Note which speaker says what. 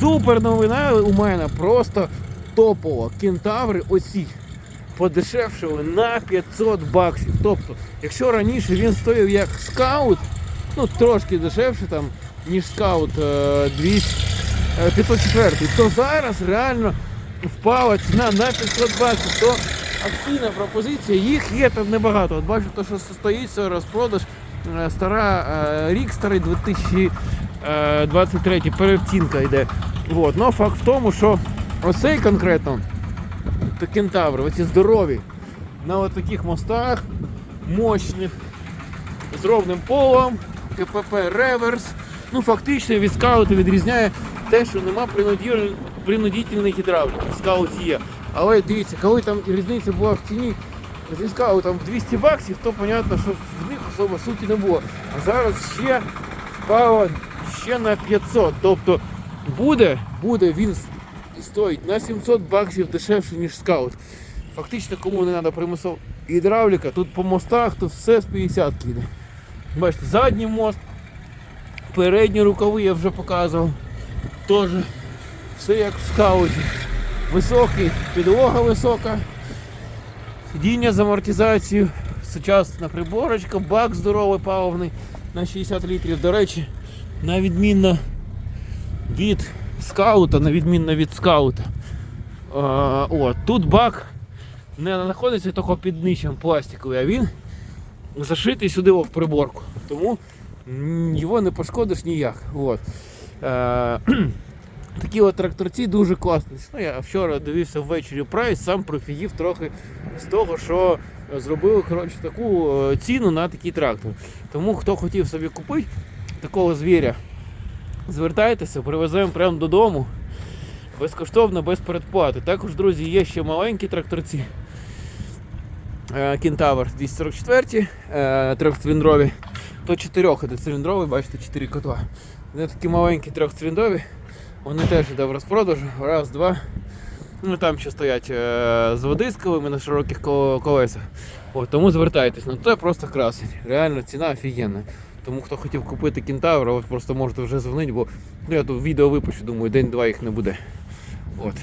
Speaker 1: супер новина у мене просто топово. Кентаври оці подешевшили на 500 баксів. Тобто, якщо раніше він стояв як скаут, ну трошки дешевше там, ніж скаут е, 200, е, 504, то зараз реально впала ціна на 500 баксів. То акційна пропозиція, їх є там небагато. От бачу, то, що стоїть це розпродаж. е, Стара е, рік старий 2023 перевцінка йде. Вот. Но факт в тому, що оцей конкретно то кентаври, оці здорові, на от таких мостах, мощних, з ровним полом, КПП реверс. Ну, фактично від скауту відрізняє те, що нема принудительної гідравліки. Скаут є. Але дивіться, коли там різниця була в ціні зі скаутом в 200 баксів, то понятно, що в них особо суті не було. А зараз ще впало ще на 500. Тобто буде, буде він стоїть на 700 баксів дешевше, ніж скаут. Фактично, кому не треба примусова гідравліка, тут по мостах тут все з 50 йде. Бачите, задній мост, передні рукави я вже показував. Теж все як в скауті. Високий, підлога висока, сидіння з амортизацією, сучасна приборочка, бак здоровий паливний на 60 літрів. До речі, на відмінно від скаута, на відмінно від скаута. А, от, тут бак не знаходиться тільки під нижчим пластиковий, а він зашитий сюди в приборку. Тому його не пошкодиш ніяк. От. Е, такі от тракторці дуже класні. Ну, я вчора дивився ввечері прайс, сам профігів трохи з того, що зробили коротше, таку е, ціну на такий трактор. Тому хто хотів собі купити такого звіря, звертайтеся, привеземо прямо додому. Безкоштовно, без передплати. Також, друзі, є ще маленькі тракторці. Е, Кентавр 244, е, трьохциліндрові. То чотирьох це циліндровий, бачите, 4 котла. Вони такі маленькі трьохциліндрові. Вони теж йде в розпродажу. Раз, два. Ну там ще стоять е, з водисковими на широких колесах. От, тому звертайтесь. Ну це просто красень. Реально ціна офігенна. Тому хто хотів купити кентавра, от просто можете вже дзвонити, бо ну, я тут відео випущу, думаю, день-два їх не буде. От.